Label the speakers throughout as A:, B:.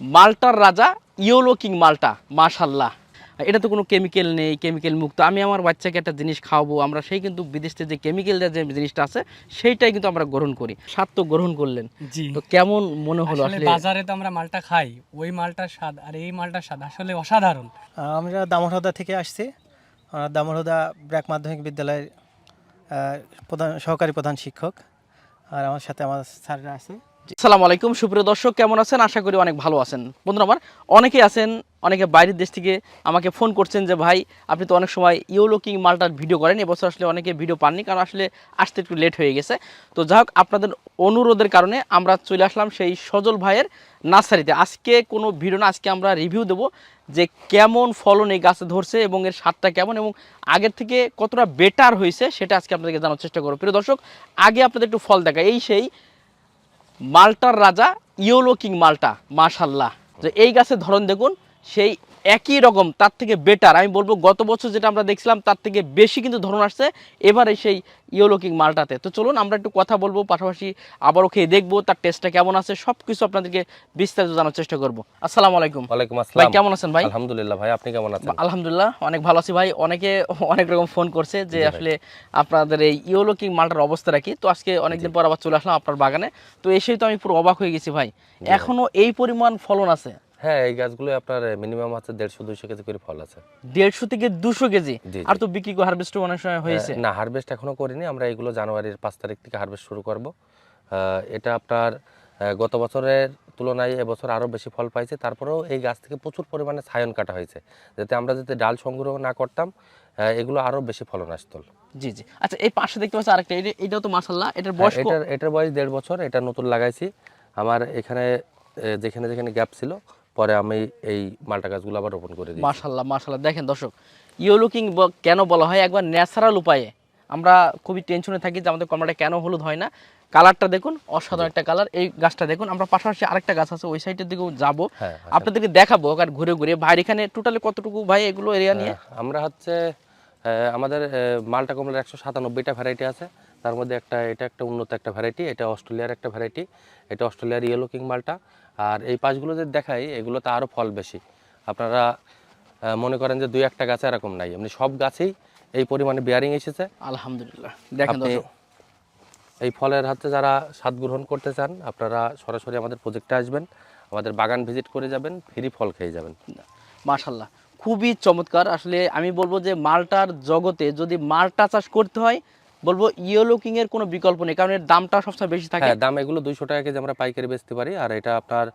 A: মালটার রাজা yellow king মালটা মাশাল্লাহ। এটা তো কোনো কেমিক্যাল নেই কেমিক্যাল মুক্ত। আমি আমার বাচ্চাকে একটা জিনিস খাওয়াবো আমরা সেই কিন্তু বিদেশে যে কেমিক্যাল যে জিনিসটা আছে সেইটাই কিন্তু আমরা গ্রহণ করি। স্বাদ তো গ্রহণ করলেন।
B: জি।
A: তো কেমন মনে হলো
B: আসলে
A: আসলে?
B: বাজারে তো আমরা মালটা খাই ওই মালটার স্বাদ আর এই মালটার স্বাদ আসলে অসাধারণ।
C: আমরা দামোহদা থেকে আসছি। আমরা দামোহদা ব্র্যাক মাধ্যমিক বিদ্যালয়ের প্রধান সহকারী প্রধান শিক্ষক। আর আমার সাথে আমার স্যাররা আছে।
A: আসসালামু আলাইকুম, সুপ্রিয় দর্শক, কেমন আছেন? আশা করি অনেক ভালো আছেন। বন্ধুরা আমার, অনেকেই আছেন, অনেকে বাইরের দেশ থেকে আমাকে ফোন করছেন যে, ভাই, আপনি তো অনেক সময় ইউলো কিং মালটার ভিডিও করেন, এবছর আসলে অনেকে ভিডিও পাননি, কারণ আসলে আসতে একটু লেট হয়ে গেছে। তো যাই হোক, আপনাদের অনুরোধের কারণে আমরা চলে আসলাম সেই সজল ভাইয়ের নার্সারিতে। আজকে কোনো ভিডিও না, আজকে আমরা রিভিউ দেবো যে কেমন ফলন এই গাছে ধরছে এবং এর স্বাদটা কেমন এবং আগের থেকে কতটা বেটার হয়েছে, সেটা আজকে আপনাদেরকে জানার চেষ্টা করব। প্রিয় দর্শক, আগে আপনাদের একটু ফল দেখা এই সেই মালটার রাজা ইয়োলো কিং মাল্টা মাশাল্লাহ। যে এই গাছের ধরন দেখুন সেই একই রকম তার থেকে বেটার আমি বলব গত বছর যেটা আমরা দেখছিলাম তার থেকে বেশি কিন্তু ধরন আসছে এবারে সেই ইয়োলো কিং মালটাতে। তো চলুন আমরা একটু কথা বলব পাশাপাশি আবারও খেয়ে দেখব তার টেস্টটা কেমন আছে সব কিছু আপনাদেরকে বিস্তারিত জানার চেষ্টা করব। আসসালামু আলাইকুম।
D: ওয়ালাইকুম
A: ভাই
D: আসসালাম
A: কেমন আছেন ভাই?
D: আলহামদুলিল্লাহ ভাই আপনি কেমন আছেন?
A: আলহামদুলিল্লাহ অনেক ভালো আছি ভাই। অনেকে অনেক রকম ফোন করছে যে আসলে আপনাদের এই ইয়োলো কিং মালটার অবস্থা রাখি। তো আজকে অনেকদিন পর আবার চলে আসলাম আপনার বাগানে। তো এসেই তো আমি পুরো অবাক হয়ে গেছি ভাই। এখনও এই পরিমাণ ফলন আছে।
D: হ্যাঁ এই গাছগুলো আপনার মিনিমাম হচ্ছে দেড়শো দুইশো কেজি করে ফল আছে।
A: দেড়শো থেকে দুশো কেজি? আর তো বিক্রি হারভেস্ট অনেক সময় হয়েছে।
D: না হারভেস্ট এখনও করিনি। আমরা এগুলো জানুয়ারির পাঁচ তারিখ থেকে হারভেস্ট শুরু করব। এটা আপনার গত বছরের তুলনায় এবছর আরও বেশি ফল পাইছে। তারপরেও এই গাছ থেকে প্রচুর পরিমাণে ছায়ন কাটা হয়েছে। যাতে আমরা যাতে ডাল সংগ্রহ না করতাম এগুলো আরও বেশি ফলন আসতো
A: জি জি। আচ্ছা এই পাশে দেখতে পাচ্ছি আরেকটা। এটা- এটাও তো মাসাল্লাহ এটার বয়স
D: হ্যাঁ, এটার এটার বয়স দেড় বছর। এটা নতুন লাগাইছি। আমার এখানে যেখানে যেখানে গ্যাপ ছিল পরে আমি এই মালটা গাছগুলো আবার রোপণ করে দিই
A: মাশাল্লাহ মাশাল্লাহ দেখেন দর্শক ইয়েলো কিং কেন বলা হয়? একবার ন্যাচারাল উপায়ে। আমরা খুবই টেনশনে থাকি যে আমাদের কমলাটা কেন হলুদ হয় না। কালারটা দেখুন অসাধারণ একটা কালার এই গাছটা দেখুন আমরা পাশাপাশি আরেকটা গাছ আছে ওই সাইডের দিকেও যাব।
D: হ্যাঁ
A: আপনাদেরকে দেখাবো আর ঘুরে ঘুরে। ভাই এখানে টোটালি কতটুকু ভাই এগুলো এরিয়া নিয়ে?
D: হ্যাঁ, আমরা হচ্ছে আমাদের মালটা কমলার একশো সাতানব্বইটা ভ্যারাইটি আছে। তার মধ্যে একটা এটা একটা উন্নত একটা ভ্যারাইটি এটা অস্ট্রেলিয়ার একটা ভ্যারাইটি এটা অস্ট্রেলিয়ার ইয়েলো কিং মালটা। আর এই পাশগুলো যে দেখাই এগুলোতে আরও ফল বেশি। আপনারা মনে করেন যে দুই একটা গাছে এরকম নাই। এমনি সব গাছেই এই পরিমাণে বিয়ারিং এসেছে।
A: আলহামদুলিল্লাহ। দেখেন
D: এই ফলের হাতে যারা স্বাদ গ্রহণ করতে চান আপনারা সরাসরি আমাদের প্রজেক্টে আসবেন আমাদের বাগান ভিজিট করে যাবেন ফ্রি ফল খেয়ে যাবেন।
A: মাশাল্লাহ খুবই চমৎকার। আসলে আমি বলব যে মালটার জগতে যদি মালটা চাষ করতে হয় বলব ইয়েলো কিং এর কোনো বিকল্প নেই কারণ এর দামটা সবসময় বেশি থাকে।
D: হ্যাঁ দাম এগুলো দুইশো টাকা কেজি আমরা পাইকারি বেচতে পারি আর এটা আপনার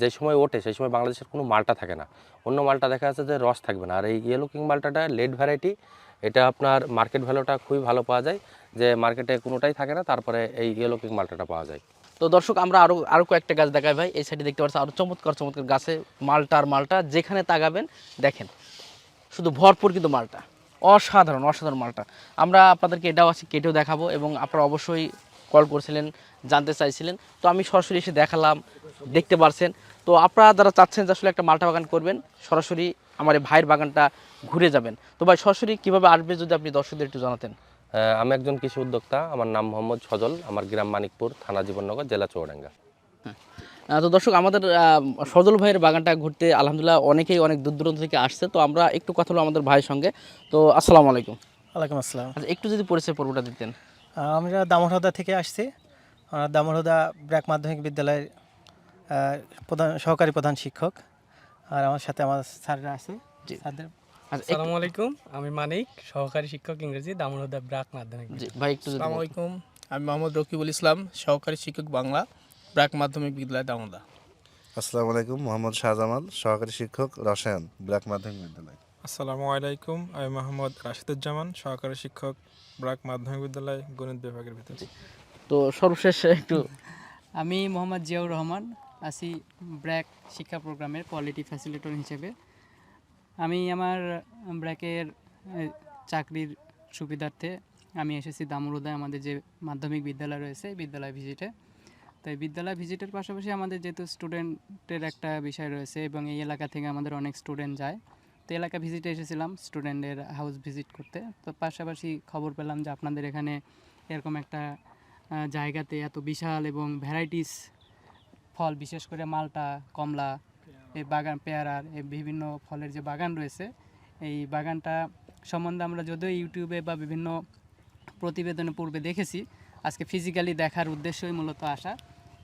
D: যে সময় ওঠে সেই সময় বাংলাদেশের কোনো মালটা থাকে না। অন্য মালটা দেখা যাচ্ছে যে রস থাকবে না। আর এই ইয়েলো কিং মালটাটা লেট ভ্যারাইটি এটা আপনার মার্কেট ভ্যালুটা খুবই ভালো পাওয়া যায় যে মার্কেটে কোনোটাই থাকে না তারপরে এই ইয়েলো কিং মালটাটা পাওয়া যায়।
A: তো দর্শক আমরা আরও আরও কয়েকটা গাছ দেখাই ভাই। এই সাইডে দেখতে পাচ্ছি আরও চমৎকার চমৎকার গাছে মালটা আর মালটা যেখানে তাকাবেন দেখেন। শুধু ভরপুর কিন্তু মালটা। অসাধারণ অসাধারণ মালটা। আমরা আপনাদেরকে এটাও আছে কেটেও দেখাবো এবং আপনারা অবশ্যই কল করছিলেন, জানতে চাইছিলেন। তো আমি সরাসরি এসে দেখালাম, দেখতে পারছেন। তো আপনারা যারা চাচ্ছেন যে আসলে একটা মালটা বাগান করবেন, সরাসরি আমার এই ভাইয়ের বাগানটা ঘুরে যাবেন। তো ভাই, সরাসরি কীভাবে আসবে যদি আপনি দর্শকদের একটু জানাতেন?
D: আমি একজন কৃষি উদ্যোক্তা। আমার নাম মোহাম্মদ সজল। আমার গ্রাম মানিকপুর, থানা জীবননগর, জেলা চৌডাঙ্গা
A: তো দর্শক আমাদের সজল ভাইয়ের বাগানটা ঘুরতে আলহামদুলিল্লাহ অনেকেই অনেক দূর দূরান্ত থেকে আসছে। তো আমরা একটু কথা হলো আমাদের ভাইয়ের সঙ্গে। তো আসসালামু আলাইকুম।
C: ওয়ালাইকুম আসসালাম।
A: আচ্ছা একটু যদি পরিচয় পর্বটা দিতেন।
C: আমরা দামোহদা থেকে আসছি। আমরা দামোহদা ব্র্যাক মাধ্যমিক বিদ্যালয়ের প্রধান সহকারী প্রধান শিক্ষক। আর আমার সাথে আমার স্যাররা আছে
A: জি।
C: স্যারদের।
A: আচ্ছা
B: আসসালামু আলাইকুম আমি মানিক সহকারী শিক্ষক ইংরেজি দামোদর ব্রাক মাধ্যমিক
A: জি ভাই একটু
E: আসসালামু আলাইকুম। আমি মোহাম্মদ রকিবুল ইসলাম সহকারী শিক্ষক বাংলা। ব্র্যাক মাধ্যমিক বিদ্যালয় দামোদা।
F: আসসালামু আলাইকুম মোহাম্মদ শাহজামাল সহকারী শিক্ষক রসায়ন ব্ল্যাক মাধ্যমিক বিদ্যালয়।
G: আসসালামু আলাইকুম আমি মোহাম্মদ রাশিদুজ্জামান সহকারী শিক্ষক ব্রাক মাধ্যমিক বিদ্যালয় গণিত বিভাগের ভিতরে।
A: তো সর্বশেষ একটু
H: আমি মোহাম্মদ জিয়াউর রহমান আছি ব্র্যাক শিক্ষা প্রোগ্রামের কোয়ালিটি ফ্যাসিলিটর হিসেবে। আমি আমার ব্র্যাকের চাকরির সুবিধার্থে আমি এসেছি দামুরুদায় আমাদের যে মাধ্যমিক বিদ্যালয় রয়েছে বিদ্যালয় ভিজিটে। তো এই বিদ্যালয় ভিজিটের পাশাপাশি আমাদের যেহেতু স্টুডেন্টের একটা বিষয় রয়েছে এবং এই এলাকা থেকে আমাদের অনেক স্টুডেন্ট যায় তো এলাকা ভিজিটে এসেছিলাম স্টুডেন্টের হাউস ভিজিট করতে। তো পাশাপাশি খবর পেলাম যে আপনাদের এখানে এরকম একটা জায়গাতে এত বিশাল এবং ভ্যারাইটিস ফল বিশেষ করে মালটা কমলা এই বাগান পেয়ারার এই বিভিন্ন ফলের যে বাগান রয়েছে এই বাগানটা সম্বন্ধে আমরা যদিও ইউটিউবে বা বিভিন্ন প্রতিবেদনে পূর্বে দেখেছি আজকে ফিজিক্যালি দেখার উদ্দেশ্যই মূলত আসা।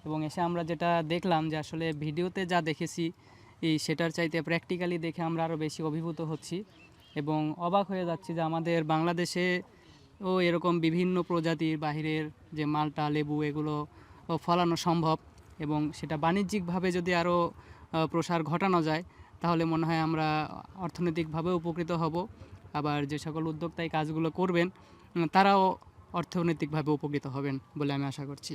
H: এবং এসে আমরা যেটা দেখলাম যে আসলে ভিডিওতে যা দেখেছি, এই সেটার চাইতে প্র্যাকটিক্যালি দেখে আমরা আরও বেশি অভিভূত হচ্ছি এবং অবাক হয়ে যাচ্ছি যে আমাদের বাংলাদেশে ও এরকম বিভিন্ন প্রজাতির বাহিরের যে মালটা, লেবু এগুলো ফলানো সম্ভব এবং সেটা বাণিজ্যিকভাবে যদি আরও প্রসার ঘটানো যায়, তাহলে মনে হয় আমরা অর্থনৈতিকভাবে উপকৃত হব। আবার যে সকল উদ্যোক্তা এই কাজগুলো করবেন তারাও অর্থনৈতিকভাবে উপকৃত হবেন বলে আমি আশা করছি।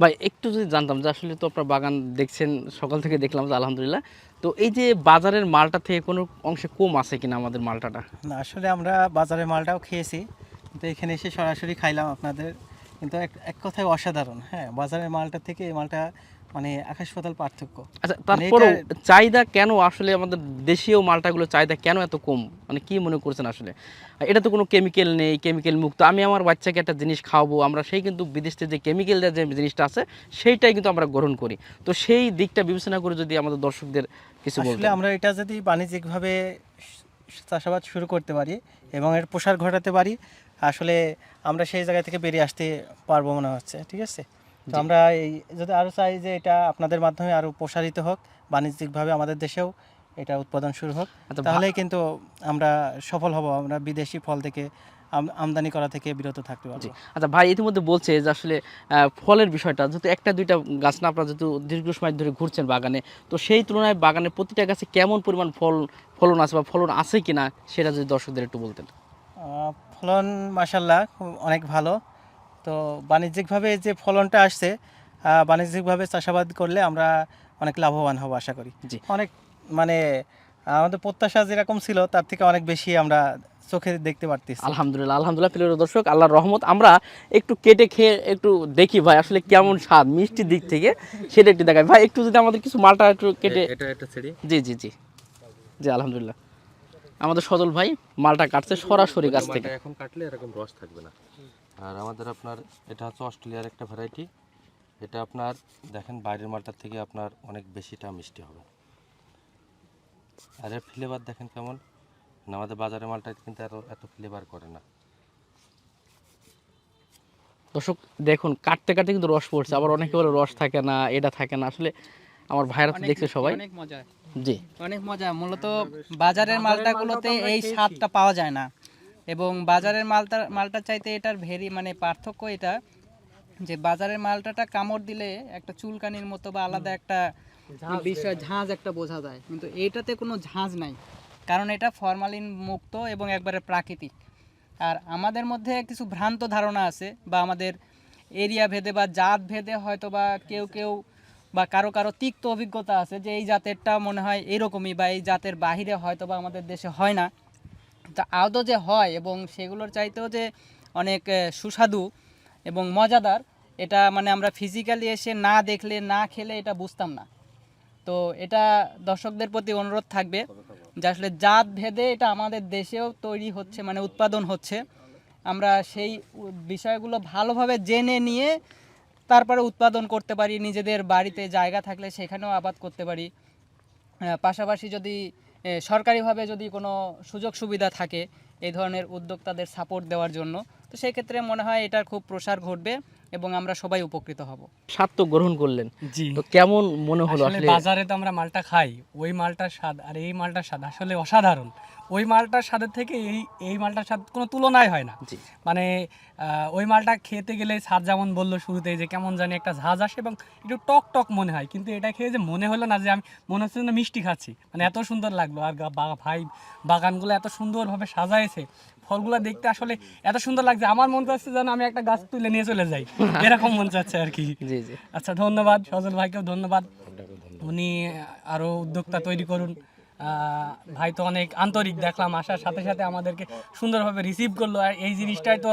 A: ভাই একটু যদি জানতাম যে আসলে তো আপনার বাগান দেখছেন সকাল থেকে দেখলাম যে আলহামদুলিল্লাহ। তো এই যে বাজারের মালটা থেকে কোনো অংশে কম আছে কিনা আমাদের মালটাটা?
C: না আসলে আমরা বাজারের মালটাও খেয়েছি। তো এখানে এসে সরাসরি খাইলাম আপনাদের। কিন্তু এক এক কথায় অসাধারণ হ্যাঁ? বাজারের মালটা থেকে এই মালটা মানে আকাশ পাতাল পার্থক্য।
A: আচ্ছা
C: মানে
A: তারপরেও
C: এটা-
A: চাহিদা কেন আসলে আমাদের দেশীয় মালটাগুলো চাহিদা কেন এত কম? মানে কি মনে করছেন আসলে? এটা তো কোনো কেমিক্যাল নেই কেমিক্যাল মুক্ত। আমি আমার বাচ্চাকে একটা জিনিস খাওয়াবো আমরা সেই কিন্তু বিদেশ থেকে যে কেমিক্যাল যে জিনিসটা আছে সেইটাই কিন্তু আমরা গ্রহণ করি। তো সেই দিকটা বিবেচনা করে যদি আমাদের দর্শকদের কিছু
C: আসলে আমরা এটা যদি বাণিজ্যিকভাবে চাষাবাদ শুরু করতে পারি এবং এর প্রসার ঘটাতে পারি। আসলে আমরা সেই জায়গা থেকে বেরিয়ে আসতে পারব মনে হচ্ছে ঠিক আছে? তো আমরা এই যদি আরও চাই যে এটা আপনাদের মাধ্যমে আরও প্রসারিত হোক বাণিজ্যিকভাবে আমাদের দেশেও এটা উৎপাদন শুরু হোক তাহলেই কিন্তু আমরা সফল হব আমরা বিদেশি ফল থেকে আমদানি করা থেকে বিরত থাকতে পারব।
A: আচ্ছা ভাই ইতিমধ্যে বলছে যে আসলে ফলের বিষয়টা যেহেতু একটা দুইটা গাছ না আপনারা যেহেতু দীর্ঘ সময় ধরে ঘুরছেন বাগানে তো সেই তুলনায় বাগানে প্রতিটা গাছে কেমন পরিমাণ ফল ফলন আছে বা ফলন আছে কিনা সেটা যদি দর্শকদের একটু বলতেন।
C: ফলন মাসাল্লাহ অনেক ভালো। তো বাণিজ্যিকভাবে যে ফলনটা আসছে বাণিজ্যিকভাবে চাষাবাদ করলে আমরা অনেক লাভবান হব আশা করি।
A: জি।
C: অনেক মানে আমাদের প্রত্যাশা যেরকম ছিল তার থেকে অনেক বেশি আমরা চোখে দেখতে পারতেছি।
A: আলহামদুলিল্লাহ আলহামদুলিল্লাহ প্রিয় দর্শক আল্লাহর রহমত। আমরা একটু কেটে খেয়ে একটু দেখি ভাই আসলে কেমন স্বাদ মিষ্টির দিক থেকে সেটা একটু দেখাই। ভাই একটু যদি আমাদের কিছু মালটা একটু কেটে
D: এটা একটা ছেড়ি
A: জি জি জি। জি আলহামদুলিল্লাহ। আমাদের সজল ভাই মালটা কাটছে সরাসরি গাছ থেকে।
D: এখন কাটলে এরকম রস থাকবে না। আর আমাদের আপনার এটা হচ্ছে অস্ট্রেলিয়ার একটা ভ্যারাইটি এটা আপনার দেখেন বাইরের মালটার থেকে আপনার অনেক বেশিটা মিষ্টি হবে। আর এর ফ্লেভার দেখেন কেমন? আমাদের বাজারের মালটা কিন্তু এত এত ফ্লেভার করে না।
A: দর্শক দেখুন কাটতে কাটতে কিন্তু রস পড়ছে আবার অনেকে বলে রস থাকে না এটা থাকে না। আসলে আমার ভাইরা তো দেখছে সবাই।
H: অনেক মজা।
A: জি।
H: অনেক মজা মূলত বাজারের মালটাগুলোতে এই স্বাদটা পাওয়া যায় না। এবং বাজারের মালটা মালটার চাইতে এটার ভেরি মানে পার্থক্য এটা যে বাজারের মালটাটা কামড় দিলে একটা চুলকানির মতো বা আলাদা একটা বিষয় ঝাঁজ একটা বোঝা যায়। কিন্তু এটাতে কোনো ঝাঁজ নাই। কারণ এটা ফরমালিন মুক্ত এবং একবারে প্রাকৃতিক। আর আমাদের মধ্যে কিছু ভ্রান্ত ধারণা আছে বা আমাদের এরিয়া ভেদে বা জাত ভেদে হয়তো বা কেউ কেউ বা কারও কারও তিক্ত অভিজ্ঞতা আছে যে এই জাতেরটা মনে হয় এরকমই বা এই জাতের বাহিরে হয়তো বা আমাদের দেশে হয় না। তা আদৌ যে হয় এবং সেগুলোর চাইতেও যে অনেক সুস্বাদু এবং মজাদার, এটা মানে আমরা ফিজিক্যালি এসে না দেখলে, না খেলে এটা বুঝতাম না। তো এটা দর্শকদের প্রতি অনুরোধ থাকবে। যে আসলে জাত ভেদে এটা আমাদের দেশেও তৈরি হচ্ছে মানে উৎপাদন হচ্ছে। আমরা সেই বিষয়গুলো ভালোভাবে জেনে নিয়ে তারপরে উৎপাদন করতে পারি, নিজেদের বাড়িতে জায়গা থাকলে সেখানেও আবাদ করতে পারি। পাশাপাশি যদি সরকারিভাবে যদি কোনো সুযোগ সুবিধা থাকে এই ধরনের উদ্যোক্তাদের সাপোর্ট দেওয়ার জন্য তো সেই ক্ষেত্রে মনে হয় এটার খুব প্রসার ঘটবে এবং আমরা সবাই উপকৃত হব।
A: স্বাদ তো গ্রহণ করলেন।
B: জি।
A: তো কেমন মনে হলো
B: আসলে বাজারে তো আমরা মালটা খাই ওই মালটার স্বাদ আর এই মালটার স্বাদ আসলে অসাধারণ। ওই মালটার স্বাদের থেকে এই এই মালটার স্বাদ কোনো তুলনায় হয় না। মানে ওই মালটা খেতে গেলে স্বাদ যেমন বলল শুরুতে যে কেমন জানি একটা ঝাঁজ আসে এবং একটু টক টক মনে হয়। কিন্তু এটা খেয়ে যে মনে হলো না যে আমি মনে হচ্ছে না মিষ্টি খাচ্ছি। মানে এত সুন্দর লাগল। আর ভাই বাগানগুলো এত সুন্দরভাবে সাজাইছে। ফলগুলো দেখতে আসলে এত সুন্দর লাগছে। আমার মন চাচ্ছে যেন আমি একটা গাছ তুলে নিয়ে চলে যাই। এরকম মন চাচ্ছে আর কি।
A: জি জি।
B: আচ্ছা ধন্যবাদ সজল ভাইকেও ধন্যবাদ। উনি আরও উদ্যোক্তা তৈরি করুন। ভাই তো অনেক আন্তরিক দেখলাম আসার সাথে সাথে আমাদেরকে সুন্দরভাবে রিসিভ করল। আর এই জিনিসটাই তো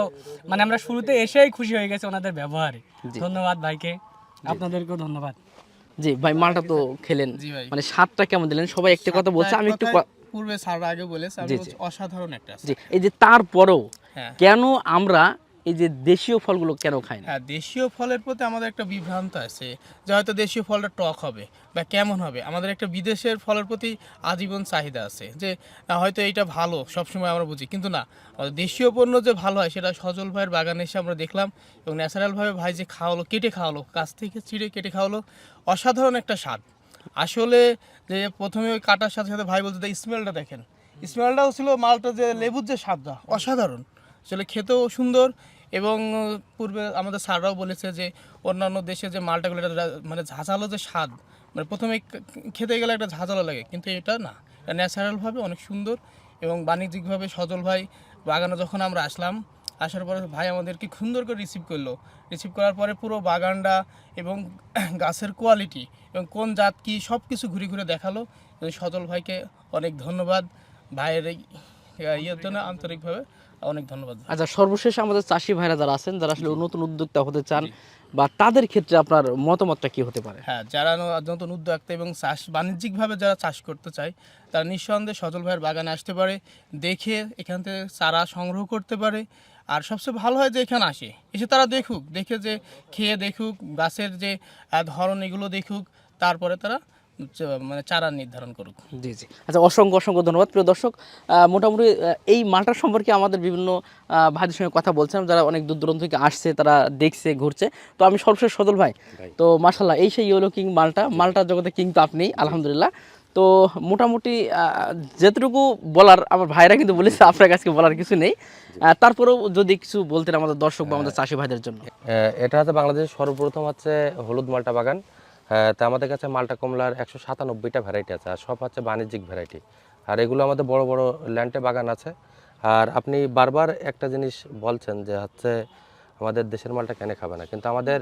B: মানে আমরা শুরুতে এসেই খুশি হয়ে গেছে ওনাদের ব্যবহারে। ধন্যবাদ ভাইকে। আপনাদেরকেও ধন্যবাদ।
A: জি ভাই মালটা তো খেলেন। মানে স্বাদটা কেমন দিলেন? সবাই একটা কথা বলছে আমি একটু
E: পূর্বে স্যার আগে বলে স্যার
A: জি,
E: বলছে। অসাধারণ একটা
A: জি এই যে তারপরেও। কেন আমরা এই যে দেশীয় ফলগুলো কেন খায় না?
E: হ্যাঁ দেশীয় ফলের প্রতি আমাদের একটা বিভ্রান্ত আছে যে হয়তো দেশীয় ফলটা টক হবে বা কেমন হবে। আমাদের একটা বিদেশের ফলের প্রতি আজীবন চাহিদা আছে যে হয়তো এইটা ভালো সবসময় আমরা বুঝি। কিন্তু না দেশীয় পণ্য যে ভালো হয় সেটা সজল ভাইয়ের বাগানে এসে আমরা দেখলাম এবং ন্যাচারালভাবে ভাই যে খাওয়ালো কেটে খাওয়ালো গাছ থেকে চিড়ে কেটে খাওয়ালো অসাধারণ একটা স্বাদ। আসলে যে প্রথমে ওই কাটার সাথে সাথে ভাই বলতে স্মেলটা দেখেন। স্মেলটাও ছিল মালটা যে লেবুর যে স্বাদটা অসাধারণ। আসলে খেতেও সুন্দর এবং পূর্বে আমাদের স্যাররাও বলেছে যে অন্যান্য দেশে যে মালটাগুলো, এটা মানে ঝাঁঝালো যে স্বাদ মানে প্রথমে খেতে গেলে একটা ঝাঁঝালো লাগে, কিন্তু এটা না। এটা ন্যাচারালভাবে অনেক সুন্দর এবং বাণিজ্যিকভাবে সজল ভাই বাগানে যখন আমরা আসলাম, আসার পরে ভাই আমাদেরকে সুন্দর করে রিসিভ করল। রিসিভ করার পরে পুরো বাগানটা এবং গাছের কোয়ালিটি এবং কোন জাত কী সব কিছু ঘুরে ঘুরে দেখাল। সজল ভাইকে অনেক ধন্যবাদ। ভাইয়ের ইয়ের জন্য আন্তরিকভাবে অনেক ধন্যবাদ
A: আচ্ছা সর্বশেষ আমাদের চাষি ভাইরা যারা আছেন যারা আসলে নতুন উদ্যোক্তা হতে চান বা তাদের ক্ষেত্রে আপনার মতামতটা কি হতে পারে?
E: হ্যাঁ যারা নতুন উদ্যোক্তা এবং চাষ বাণিজ্যিকভাবে যারা চাষ করতে চায় তারা নিঃসন্দেহে সজল ভাইয়ের বাগানে আসতে পারে দেখে এখান থেকে চারা সংগ্রহ করতে পারে। আর সবচেয়ে ভালো হয় যে এখানে আসে এসে তারা দেখুক দেখে যে খেয়ে দেখুক গাছের যে ধরন এগুলো দেখুক তারপরে তারা মানে চারা নির্ধারণ করুক।
A: জি জি। আচ্ছা অসংখ্য অসংখ্য ধন্যবাদ। প্রিয় দর্শক মোটামুটি এই মালটার সম্পর্কে আমাদের বিভিন্ন ভাইদের সঙ্গে কথা বলছিলাম। যারা অনেক দূর দূরান্ত থেকে আসছে তারা দেখছে ঘুরছে। তো আমি সর্বশেষ সদল ভাই তো মার্শাল্লাহ এই সেই ইয়েলো কিং মালটা মালটার জগতে কিং তো আপনি আলহামদুলিল্লাহ। তো মোটামুটি আহ, যেটুকু বলার আমার ভাইরা কিন্তু বলেছে আপনার কাছে বলার কিছু নেই। তারপরেও যদি কিছু বলতেন আমাদের দর্শক বা আমাদের চাষি ভাইদের জন্য।
D: এটা হচ্ছে বাংলাদেশের সর্বপ্রথম হচ্ছে হলুদ মালটা বাগান। তা আমাদের কাছে মালটা কমলার একশো সাতানব্বইটা ভ্যারাইটি আছে, আর সব হচ্ছে বাণিজ্যিক ভ্যারাইটি আর এগুলো আমাদের বড় বড় ল্যান্ডে বাগান আছে। আর আপনি বারবার একটা জিনিস বলছেন যে হচ্ছে আমাদের দেশের মালটা কেন খাবে না, কিন্তু আমাদের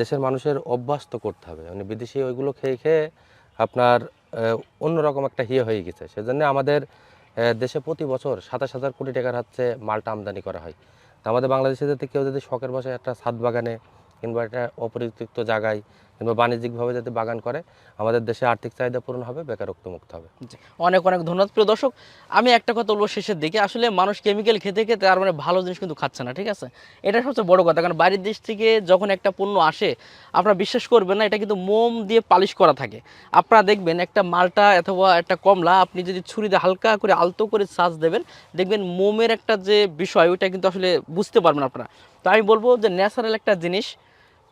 D: দেশের মানুষের অভ্যাস তো করতে হবে। মানে বিদেশি ওইগুলো খেয়ে খেয়ে আপনার অন্যরকম একটা হিয়ে হয়ে গেছে। সেজন্য আমাদের দেশে প্রতি বছর সাতাশ হাজার কোটি টাকার হচ্ছে মালটা আমদানি করা হয়। তা আমাদের বাংলাদেশে যাতে কেউ যদি শখের বসে একটা ছাদ বাগানে কিংবা একটা অপরিত্যক্ত জায়গায় কিংবা বাণিজ্যিকভাবে যাতে বাগান করে, আমাদের দেশে আর্থিক চাহিদা পূরণ হবে বেকারত্ব মুক্ত হবে
A: অনেক অনেক ধন্যবাদ। প্রিয় দর্শক, আমি একটা কথা বলব শেষের দিকে। আসলে মানুষ কেমিক্যাল খেতে খেতে আর মানে ভালো জিনিস কিন্তু খাচ্ছে না, ঠিক আছে? এটা সবচেয়ে বড় কথা, কারণ বাইরের দেশ থেকে যখন একটা পণ্য আসে, আপনারা বিশ্বাস করবেন না, এটা কিন্তু মোম দিয়ে পালিশ করা থাকে। আপনারা দেখবেন একটা মালটা অথবা একটা কমলা, আপনি যদি ছুরিতে হালকা করে আলতো করে সাজ দেবেন, দেখবেন মোমের একটা যে বিষয়, ওইটা কিন্তু আসলে বুঝতে পারবেন আপনারা। তো আমি বলব যে ন্যাচারাল একটা জিনিস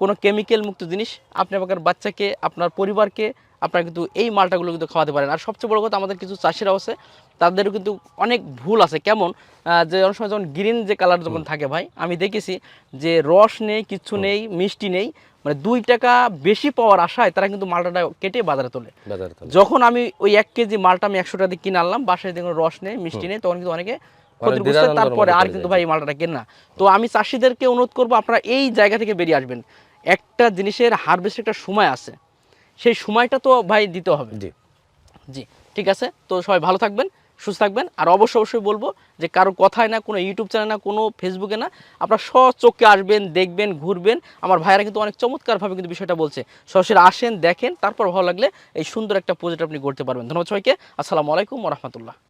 A: কোনো কেমিক্যাল মুক্ত জিনিস আপনি আপনার বাচ্চাকে আপনার পরিবারকে আপনারা কিন্তু এই মালটাগুলো কিন্তু খাওয়াতে পারেন। আর সবচেয়ে বড় কথা আমাদের কিছু চাষিরাও আছে তাদেরও কিন্তু অনেক ভুল আছে। কেমন? যে অনেক সময় যখন গ্রিন যে কালার যখন থাকে ভাই আমি দেখেছি যে রস নেই কিচ্ছু নেই মিষ্টি নেই মানে দুই টাকা বেশি পাওয়ার আশায় তারা কিন্তু মালটাটা কেটে বাজারে তোলে। যখন আমি ওই এক কেজি মালটা আমি একশো টাকা দিয়ে কিনে আনলাম বাসায় দেখুন রস নেই মিষ্টি নেই তখন কিন্তু অনেকে তারপরে আর কিন্তু ভাই এই মালটাটা কেন না। তো আমি চাষিদেরকে অনুরোধ করব আপনারা এই জায়গা থেকে বেরিয়ে আসবেন। একটা জিনিসের হারভেস্ট একটা সময় আছে। সেই সময়টা তো ভাই দিতে হবে।
D: জি।
A: জি ঠিক আছে? তো সবাই ভালো থাকবেন সুস্থ থাকবেন। আর অবশ্যই অবশ্যই বলব যে কারও কথায় না কোনো ইউটিউব চ্যানেল না কোনো ফেসবুকে না আপনারা চোখে আসবেন দেখবেন ঘুরবেন। আমার ভাইয়েরা কিন্তু অনেক চমৎকারভাবে কিন্তু বিষয়টা বলছে। সরাসরি আসেন দেখেন তারপর ভালো লাগলে এই সুন্দর একটা প্রজেক্ট আপনি করতে পারবেন। ধন্যবাদ সবাইকে। আসসালামু আলাইকুম রহমতুল্লাহ।